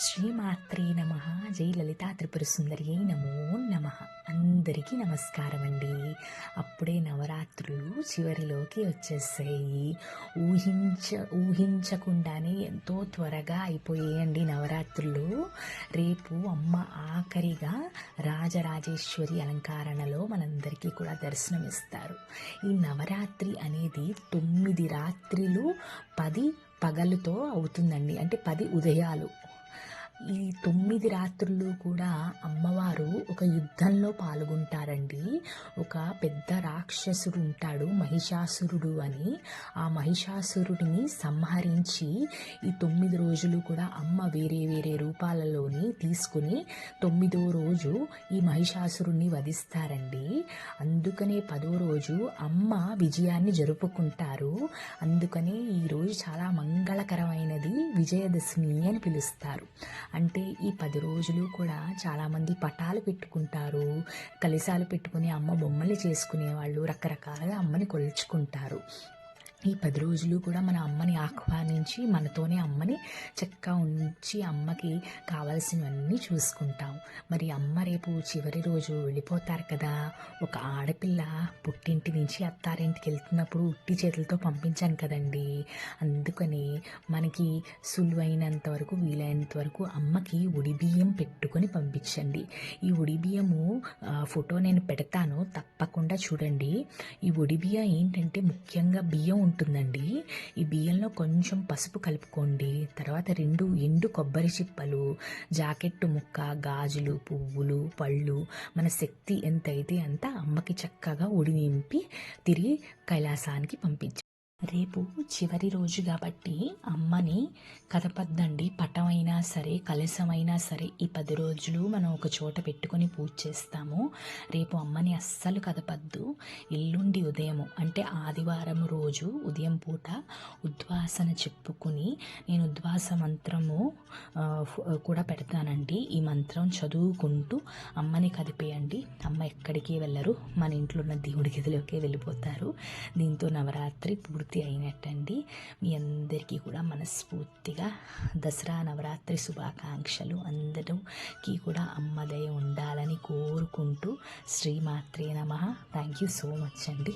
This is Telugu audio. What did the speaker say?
శ్రీమాత్రే నమ. జై లలితా త్రిపుర సుందరి నమో నమ. అందరికీ నమస్కారం అండి అప్పుడే నవరాత్రులు చివరిలోకి వచ్చేసాయి. ఊహించ ఊహించకుండానే ఎంతో త్వరగా అయిపోయాయండి నవరాత్రులు. రేపు అమ్మ ఆఖరిగా రాజరాజేశ్వరి అలంకారణలో మనందరికీ కూడా దర్శనమిస్తారు. ఈ నవరాత్రి అనేది తొమ్మిది రాత్రిలు పది పగలుతో అవుతుందండి. అంటే పది ఉదయాలు. ఈ తొమ్మిది రాత్రులు కూడా అమ్మవారు ఒక యుద్ధంలో పాల్గొంటారండి. ఒక పెద్ద రాక్షసుడు ఉంటాడు మహిషాసురుడు అని. ఆ మహిషాసురుడిని సంహరించి ఈ తొమ్మిది రోజులు కూడా అమ్మ వేరే వేరే రూపాలలోని తీసుకుని తొమ్మిదో రోజు ఈ మహిషాసురుణ్ణి వధిస్తారండి. అందుకనే పదో రోజు అమ్మ విజయాన్ని జరుపుకుంటారు. అందుకనే ఈ రోజు చాలా మంగళకరమైనది విజయదశమి అని పిలుస్తారు. అంటే ఈ పది రోజులు కూడా చాలామంది పటాలు పెట్టుకుంటారు. కలిశాలు పెట్టుకుని అమ్మ బొమ్మలు చేసుకునేవాళ్ళు. రకరకాలుగా అమ్మని కొలుచుకుంటారు. ఈ పది రోజులు కూడా మన అమ్మని ఆహ్వానించి మనతోనే అమ్మని చక్కగా ఉంచి అమ్మకి కావాల్సినవన్నీ చూసుకుంటాం. మరి అమ్మ రేపు చివరి రోజు వెళ్ళిపోతారు కదా. ఒక ఆడపిల్ల పుట్టింటి నుంచి అత్తారింటికి వెళ్తున్నప్పుడు ఉట్టి చేతులతో పంపించాం కదండి. అందుకని మనకి సులువైనంత వరకు వీలైనంత వరకు అమ్మకి ఉడిబియ్యం పెట్టుకొని పంపించండి. ఈ ఉడిబియ్యము ఫోటో నేను పెడతాను. తప్పకుండా చూడండి. ఈ ఉడిబియ్యం ఏంటంటే ముఖ్యంగా బియ్యం ఉంటుందండి. ఈ బియ్యంలో కొంచెం పసుపు కలుపుకోండి. తర్వాత రెండు ఎండు కొబ్బరి చిప్పలు జాకెట్టు ముక్క గాజులు పువ్వులు పళ్ళు మన శక్తి ఎంతైతే అంత అమ్మకి చక్కగా ఉడి నింపి తిరిగి కైలాసానికి పంపించండి. రేపు చివరి రోజు కాబట్టి అమ్మని కదపద్దండి పటమైనా సరే కలశమైనా సరే ఈ పది రోజులు మనం ఒక చోట పెట్టుకొని పూజ చేస్తాము. రేపు అమ్మని అస్సలు కదపద్దు ఎల్లుండి ఉదయం అంటే ఆదివారం రోజు ఉదయం పూట ఉద్వాసన చెప్పుకుని నేను ఉద్వాస మంత్రము కూడా పెడతానండి. ఈ మంత్రం చదువుకుంటూ అమ్మని కదిపేయండి. అమ్మ ఎక్కడికి వెళ్ళరు? మన ఇంట్లో ఉన్న దేవుడి గదిలోకే వెళ్ళిపోతారు. దీంతో నవరాత్రి పూర్తి అయినట్టండి. మీ అందరికీ కూడా మనస్ఫూర్తిగా దసరా నవరాత్రి శుభాకాంక్షలు అందరికీ కూడా అమ్మదయ ఉండాలని కోరుకుంటూ శ్రీమాత్రే నమ. థ్యాంక్ యూ సో మచ్ అండి.